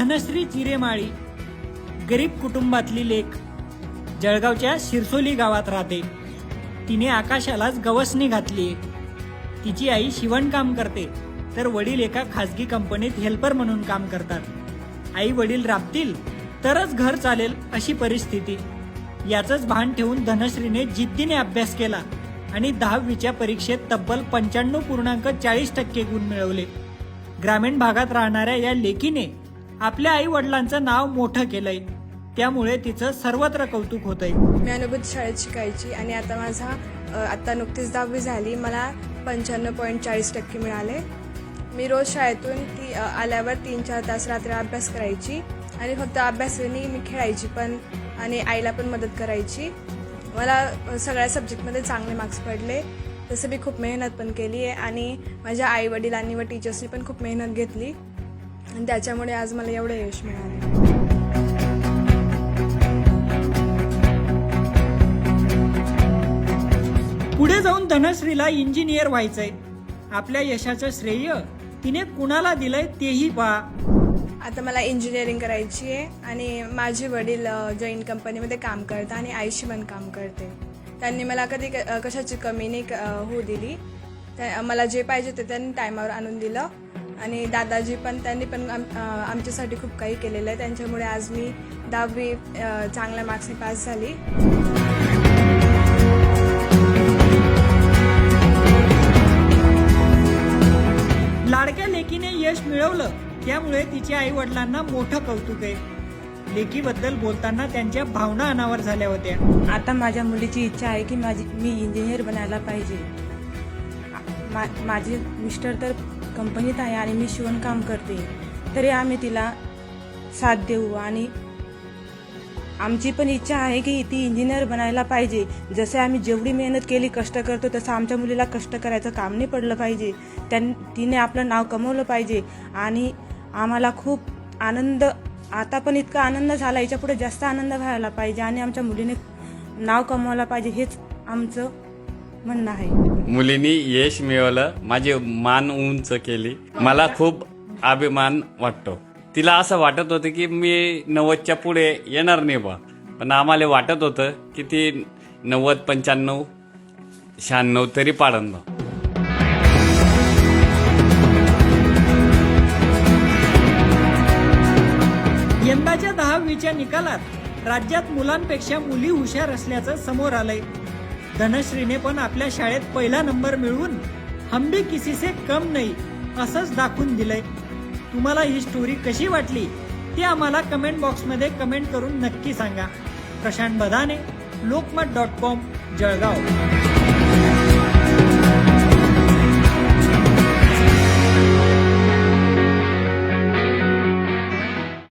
धनश्री चिरेमाळी गरीब कुटुंबातली लेख जळगावच्या शिरसोली गावात राहते. तिने आकाशालाच गवसणी घातली तिची आई शिवणकाम करते तर वडील एका खासगी कंपनीत हेल्पर म्हणून काम करतात. आई वडील राबतील तरच घर चालेल अशी परिस्थिती. याचंच भान ठेवून धनश्रीने जिद्दीने अभ्यास केला आणि दहावीच्या परीक्षेत तब्बल पंच्याण्णव पूर्णांक चाळीस टक्के गुण मिळवले. ग्रामीण भागात राहणाऱ्या या लेखीने आपल्या आई वडिलांचं नाव मोठं केलंय. त्यामुळे तिचं सर्वत्र कौतुक होतंय. मी अनुभूत शाळेत शिकायची आणि आता माझा अ, आता नुकतीच दहावी झाली. मला पंच्याण्णव पॉईंट चाळीस टक्के मिळाले. मी रोज शाळेतून ती अ, आल्यावर तीन चार तास रात्री अभ्यास करायची. आणि फक्त अभ्यासाने मी खेळायची पण आणि आईला पण मदत करायची. मला अ, सगळ्या सब्जेक्टमध्ये चांगले मार्क्स पडले. तसं मी खूप मेहनत पण केली आहे आणि माझ्या आई वडिलांनी व टीचर्सनी पण खूप मेहनत घेतली. आणि त्याच्यामुळे आज मला एवढं यश मिळालं. पुढे जाऊन धनश्रीला इंजिनियर व्हायचंय. आपल्या यशाचं श्रेय तिने कुणाला दिलंय तेही पहा. आता मला इंजिनिअरिंग करायची आहे आणि माझे वडील जैन कंपनीमध्ये काम करतात आणि आईशी पण काम करते. त्यांनी मला कधी कशाची कमी नाही होऊ दिली. मला जे पाहिजे ते त्यांनी टायमावर आणून दिलं. आणि दादाजी पण त्यांनी पण आम- आमच्यासाठी खूप काही केलेलं आहे. त्यांच्यामुळे आज मी दहावी चांगल्या मार्क्सने पास झाली. लाडक्या लेकीने यश मिळवलं त्यामुळे तिच्या आई वडिलांना मोठं कौतुक आहे. लेकीबद्दल बोलताना त्यांच्या भावना अनावर झाल्या होत्या. आता माझ्या मुलीची इच्छा आहे की माझी मी इंजिनियर बनायला पाहिजे. मा माझे मिस्टर तर कंपनीत आहे आणि मी शिवणकाम करते. तरी आम्ही तिला साथ देऊ आणि आमची पण इच्छा आहे की ती इंजिनियर बनायला पाहिजे. जसे आम्ही जेवढी मेहनत केली कष्ट करतो तसं आमच्या मुलीला कष्ट करायचं काम नाही पडलं पाहिजे. त्यां तिने आपलं नाव कमवलं पाहिजे आणि आम्हाला खूप आनंद आता पण इतका आनंद झाला याच्यापुढे जास्त आनंद व्हायला पाहिजे आणि आमच्या मुलीने नाव कमवायला पाहिजे हेच आमचं म्हणणं आहे. मुलींनी यश मिळवलं माझी मान उंच केली. मला खूप अभिमान वाटतो. तिला असं वाटत होतं की मी नव्वदच्या पुढे येणार नाही बा. पण आम्हाला वाटत होतं की ती नव्वद पंच्याण्णव शहाण्णव तरी पाडन बा. यंदाच्या दहावीच्या निकालात राज्यात मुलांपेक्षा मुली हुशार असल्याचं समोर आलंय. धनश्रीने पण आपल्या शाळेत पहिला नंबर मिळवून हम भी किसी से कम नाही असंच दाखवून दिलंय. तुम्हाला ही स्टोरी कशी वाटली ती आम्हाला कमेंट बॉक्समध्ये कमेंट करून नक्की सांगा. Prashant Badane Lokmat dot com Jalgaon.